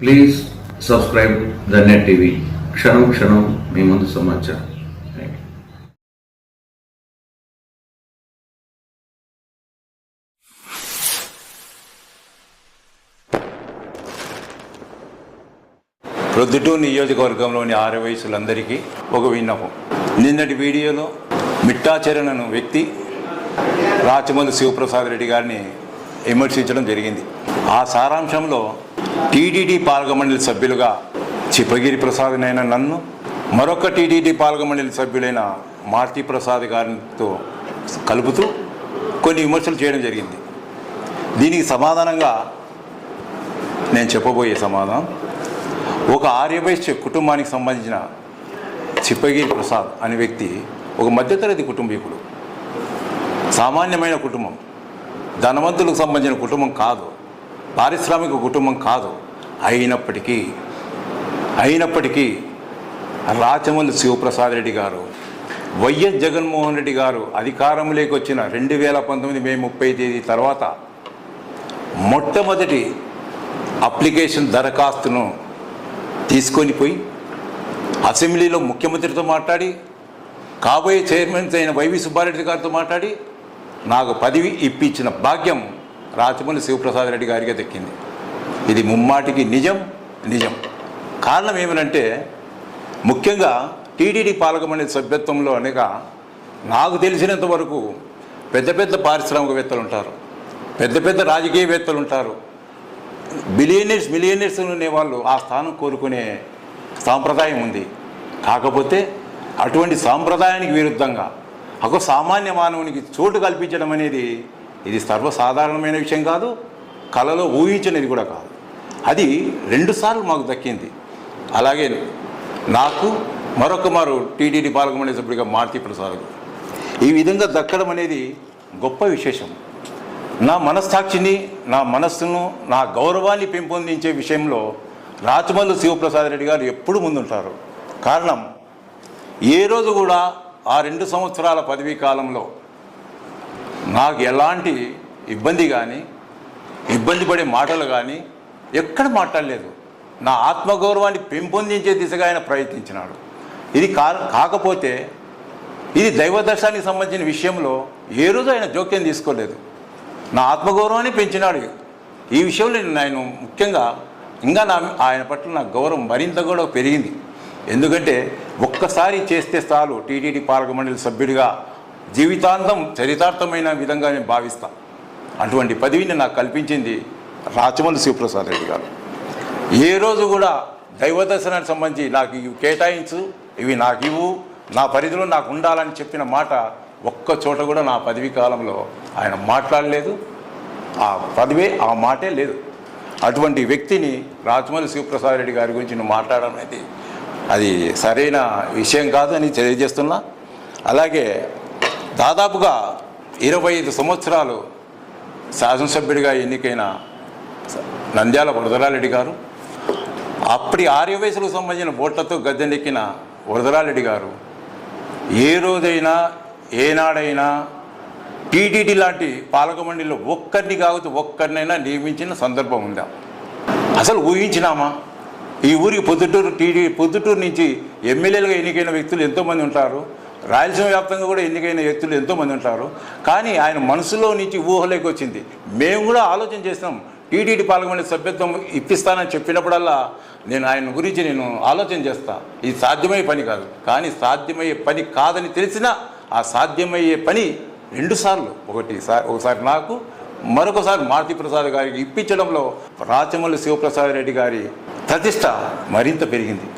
Please subscribe the net TV క్షణం క్షణం మీ ముందు సమాచారం. ప్రొద్దుటూరు నియోజకవర్గంలోని ఆరు వయసులందరికీ ఒక విన్నపం. నిన్నటి వీడియోలో మిట్టాచరణను వ్యక్తి రాచమల్లి శివప్రసాద్ రెడ్డి గారిని విమర్శించడం జరిగింది. ఆ సారాంశంలో టీడీడీ పాలకమండలి సభ్యులుగా చిప్పగిరి ప్రసాద్నైన నన్ను మరొక టీడీడీ పాలకమండలి సభ్యులైన మారుతి ప్రసాద్ గారితో కలుపుతూ కొన్ని విమర్శలు చేయడం జరిగింది. దీనికి సమాధానంగా నేను చెప్పబోయే సమాధానం ఒక ఆర్యవైశ్య కుటుంబానికి సంబంధించిన చిప్పగిరి ప్రసాద్ అనే వ్యక్తి ఒక మధ్యతరగతి కుటుంబీకుడు సామాన్యమైన కుటుంబం. ధనవంతులకు సంబంధించిన కుటుంబం కాదు. పారిశ్రామిక కుటుంబం కాదు. అయినప్పటికీ అయినప్పటికీ రాచమల్లి శివప్రసాద్ రెడ్డి గారు వైఎస్ జగన్మోహన్ రెడ్డి గారు అధికారంలోకి వచ్చిన రెండు వేల పంతొమ్మిది మే ముప్పై తేదీ తర్వాత మొట్టమొదటి అప్లికేషన్ దరఖాస్తును తీసుకొని పోయి అసెంబ్లీలో ముఖ్యమంత్రితో మాట్లాడి కాబోయే చైర్మన్ అయిన వైవి సుబ్బారెడ్డి గారితో మాట్లాడి నాకు పదవి ఇప్పించిన భాగ్యం రాచమల్లి శివప్రసాద్ రెడ్డి గారికి దక్కింది. ఇది ముమ్మాటికి నిజం నిజం. కారణం ఏమనంటే ముఖ్యంగా టీడీడీ పాలకమండలి సభ్యత్వంలో అనేక నాకు తెలిసినంత వరకు పెద్ద పెద్ద పారిశ్రామికవేత్తలు ఉంటారు పెద్ద పెద్ద రాజకీయవేత్తలు ఉంటారు బిలియనర్స్ మిలియనర్స్ అనే వాళ్ళు ఆ స్థానం కోరుకునే సాంప్రదాయం ఉంది. కాకపోతే అటువంటి సాంప్రదాయానికి విరుద్ధంగా ఒక సామాన్య మానవునికి చోటు కల్పించడం అనేది ఇది సర్వసాధారణమైన విషయం కాదు కళలో ఊహించినది కూడా కాదు. అది రెండుసార్లు మాకు దక్కింది. అలాగే నాకు మరొక మారు టీటీడీ పాలకమండలి సభ్యుడిగా మారుతి ప్రసాద్. ఈ విధంగా దక్కడం అనేది గొప్ప విశేషం. నా మనస్సాక్షిని నా మనస్సును నా గౌరవాన్ని పెంపొందించే విషయంలో రాచమల్లు శివప్రసాద్ రెడ్డి గారు ఎప్పుడు ముందుంటారు. కారణం ఏ రోజు కూడా ఆ రెండు సంవత్సరాల పదవీ కాలంలో నాకు ఎలాంటి ఇబ్బంది కానీ ఇబ్బంది పడే మాటలు కానీ ఎక్కడ మాట్లాడలేదు. నా ఆత్మగౌరవాన్ని పెంపొందించే దిశగా ఆయన ప్రయత్నించినాడు. ఇది కా కాకపోతే ఇది దైవదర్శానికి సంబంధించిన విషయంలో ఏ రోజు ఆయన జోక్యం తీసుకోలేదు. నా ఆత్మగౌరవాన్ని పెంచినాడు. ఈ విషయంలో నేను ఆయన ముఖ్యంగా ఇంకా నా ఆయన పట్ల నా గౌరవం మరింత కూడా పెరిగింది. ఎందుకంటే ఒక్కసారి చేస్తే చాలు టీటీడీ పాలక మండలి సభ్యుడిగా జీవితాంతం చరితార్థమైన విధంగా నేను భావిస్తాను అటువంటి పదవిని నాకు కల్పించింది రాచమల్లి శివప్రసాద్ రెడ్డి గారు. ఏ రోజు కూడా దైవ దర్శనానికి సంబంధించి నాకు ఇవి కేటాయించు ఇవి నాకు ఇవ్వు నా పరిధిలో నాకు ఉండాలని చెప్పిన మాట ఒక్క చోట కూడా నా పదవి కాలంలో ఆయన మాట్లాడలేదు. ఆ పదవే ఆ మాటే లేదు. అటువంటి వ్యక్తిని రాజమౌళి శివప్రసాద్ రెడ్డి గారి గురించి నువ్వు మాట్లాడడం అనేది అది సరైన విషయం కాదు అని తెలియజేస్తున్నా. అలాగే దాదాపుగా ఇరవై ఐదు సంవత్సరాలు శాసనసభ్యుడిగా ఎన్నికైన నంద్యాల వరదరారెడ్డి గారు అప్పటి ఆర్యవయసులకు సంబంధించిన ఓట్లతో గద్దెనెక్కిన వరదరారెడ్డి గారు ఏ రోజైనా ఏనాడైనా టీటీడీ లాంటి పాలకమండలిలో ఒక్కరిని కాకపోతే ఒక్కరినైనా నియమించిన సందర్భం ఉందా? అసలు ఊహించినామా? ఈ ఊరికి పొద్దుటూరు టీడీ పొద్దుటూరు నుంచి ఎమ్మెల్యేలుగా ఎన్నికైన వ్యక్తులు ఎంతోమంది ఉంటారు. రాయలసీమ వ్యాప్తంగా కూడా ఎన్నికైన వ్యక్తులు ఎంతోమంది ఉంటారు. కానీ ఆయన మనసులో నుంచి ఊహలోకి వచ్చింది మేము కూడా ఆలోచన చేసినాం. టీటీడీ పార్లమెంట్ సభ్యత్వం ఇప్పిస్తానని చెప్పినప్పుడల్లా నేను ఆయన గురించి నేను ఆలోచన చేస్తా. ఇది సాధ్యమయ్యే పని కాదు. కానీ సాధ్యమయ్యే పని కాదని తెలిసినా ఆ సాధ్యమయ్యే పని రెండుసార్లు ఒకటి సార్ ఒకసారి నాకు మరొకసారి మారుతి ప్రసాద్ గారికి ఇప్పించడంలో రాచమల్లి శివప్రసాద్ రెడ్డి గారి ప్రతిష్ట మరింత పెరిగింది.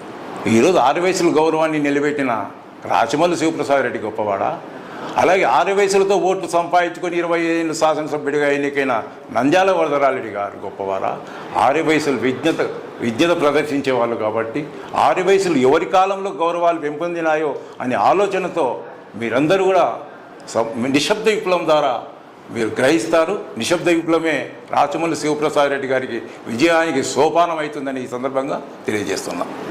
ఈరోజు ఆరు వయసుల గౌరవాన్ని నిలబెట్టిన రాచమల్లి శివప్రసాద్ రెడ్డి గొప్పవాడా? అలాగే ఆరు వయసులతో ఓట్లు సంపాదించుకొని ఇరవై ఏళ్ళు శాసనసభ్యుడిగా ఎన్నికైన నంద్యాల వరదరారెడ్డి గారు గొప్పవారా? ఆరు వయసులు విజ్ఞత విజ్ఞత ప్రదర్శించే వాళ్ళు కాబట్టి ఆరు వయసులు ఎవరి కాలంలో గౌరవాలు పెంపొందినాయో అనే ఆలోచనతో మీరందరూ కూడా నిశ్శబ్ద విప్లవం ద్వారా మీరు గ్రహిస్తారు. నిశ్శబ్ద విప్లవమే రాచమల్లి శివప్రసాద్ రెడ్డి గారికి విజయానికి సోపానం అవుతుందని ఈ సందర్భంగా తెలియజేస్తున్నాం.